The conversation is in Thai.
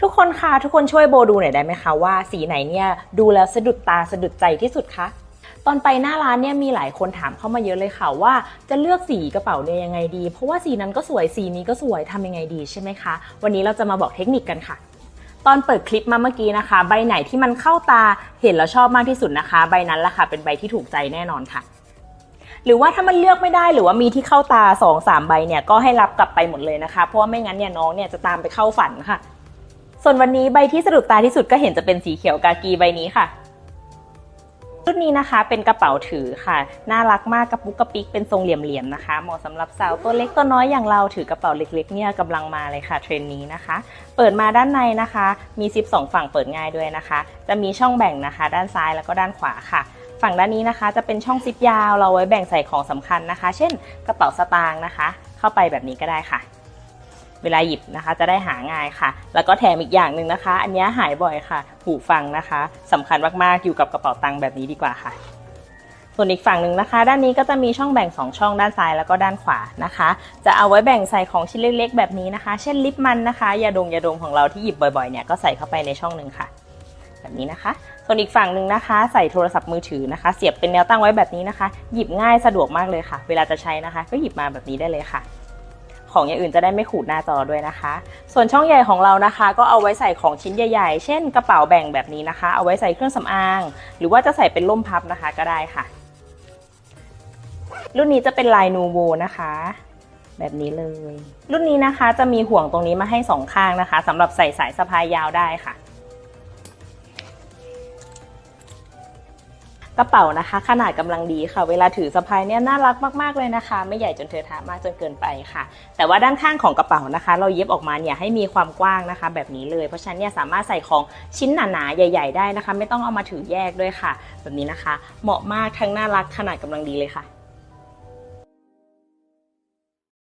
ทุกคนคะทุกคนช่วยโบดูหน่อยได้ไหมคะว่าสีไหนเนี่ยดูแล้วสะดุดตาสะดุดใจที่สุดคะตอนไปหน้าร้านเนี่ยมีหลายคนถามเข้ามาเยอะเลยค่ะว่าจะเลือกสีกระเป๋าเนี่ยยังไงดี เพราะว่าสีนั้นก็สวยสีนี้ก็สวยทำยังไงดีใช่ไหมคะ วันนี้เราจะมาบอกเทคนิคกันค่ะ ตอนเปิดคลิปมาเมื่อกี้นะคะ ใบไหนที่มันเข้าตาเห็นแล้วชอบมากที่สุดนะคะ ใบนั้นแหละค่ะ เป็นใบที่ถูกใจแน่นอนค่ะ หรือว่าถ้ามันเลือกไม่ได้หรือว่ามีที่เข้าตา2อสามใบเนี่ยก็ให้รับกลับไปหมดเลยนะคะ เพราะว่าไม่งั้นเนี่ยน้องเนี่ยจะตามไปเข้าฝันค่ะ ส่วนวันนี้ใบที่สะดุดตาที่สุดก็เห็นจะเป็นสีเขียวกากีใบนี้ค่ะชุดนี้นะคะเป็นกระเป๋าถือค่ะ น่ารักมากกระปุกกระปิกเป็นทรงเหลี่ยมๆนะคะ เหมาะสำหรับสาวตัวเล็กตัวน้อยอย่างเราถือกระเป๋าเล็กๆเนี่ยกำลังมาเลยค่ะเทรนนี้นะคะ เปิดมาด้านในนะคะ มีซิปสองฝั่งเปิดง่ายด้วยนะคะ จะมีช่องแบ่งนะคะ ด้านซ้ายแล้วก็ด้านขวาค่ะ ฝั่งด้านนี้นะคะ จะเป็นช่องซิปยาวเราไว้แบ่งใส่ของสำคัญนะคะ เช่น กระเป๋าสตางค์นะคะ เข้าไปแบบนี้ก็ได้ค่ะ เวลาหยิบนะคะ จะได้หาง่ายค่ะ แล้วก็แถมอีกอย่างหนึ่งนะคะ อันนี้หายบ่อยค่ะ หูฟังนะคะสำคัญมากๆอยู่กับกระเป๋าตังค์แบบนี้ดีกว่าค่ะ ส่วนอีกฝั่งหนึ่งนะคะ ด้านนี้ก็จะมีช่องแบ่ง 2 ช่องด้านซ้ายแล้วก็ด้านขวานะคะ จะเอาไว้แบ่งใส่ของชิ้นเล็กๆ แบบนี้นะคะ เช่นลิปมันนะคะยาดมยาดมของเราที่หยิบบ่อยๆเนี่ยก็ใส่เข้าไปในช่องหนึ่งค่ะแบบนี้นะคะ ส่วนอีกฝั่งหนึ่งนะคะ ใส่โทรศัพท์มือถือนะคะ เสียบเป็นแนวตั้งไว้แบบนี้นะคะ หยิบง่ายสะดวกมากเลยค่ะ เวลาจะใช้นะคะ ก็หยิบมาแบบนี้ได้เลยค่ะ ของอย่างอื่นจะได้ไม่ขูดหน้าจอด้วยนะคะ ส่วนช่องใหญ่ของเรานะคะ ก็เอาไว้ใส่ของชิ้นใหญ่ๆ เช่นกระเป๋าแบ่งแบบนี้นะคะ เอาไว้ใส่เครื่องสำอาง หรือว่าจะใส่เป็นล่มพับนะคะก็ได้ค่ะ รุ่นนี้จะเป็นลายนูโวนะคะแบบนี้เลย รุ่นนี้นะคะจะมีห่วงตรงนี้มาให้สองข้างนะคะสำหรับใส่สายสะพายยาวได้ค่ะ กระเป๋านะคะ ขนาดกำลังดีค่ะ เวลาถือสะพายเนี่ยน่ารักมากๆเลยนะคะ ไม่ใหญ่จนเธอทามากจนเกินไปค่ะ แต่ว่าด้านข้างของกระเป๋านะคะ เราเย็บออกมาเนี่ยให้มีความกว้างนะคะ แบบนี้เลยเพราะฉะนั้นเนี่ยสามารถใส่ของชิ้นหนาๆใหญ่ ๆ ได้นะคะ ไม่ต้องเอามาถือแยกด้วยค่ะ แบบนี้นะคะ เหมาะมากทั้งน่ารักขนาดกำลังดีเลยค่ะ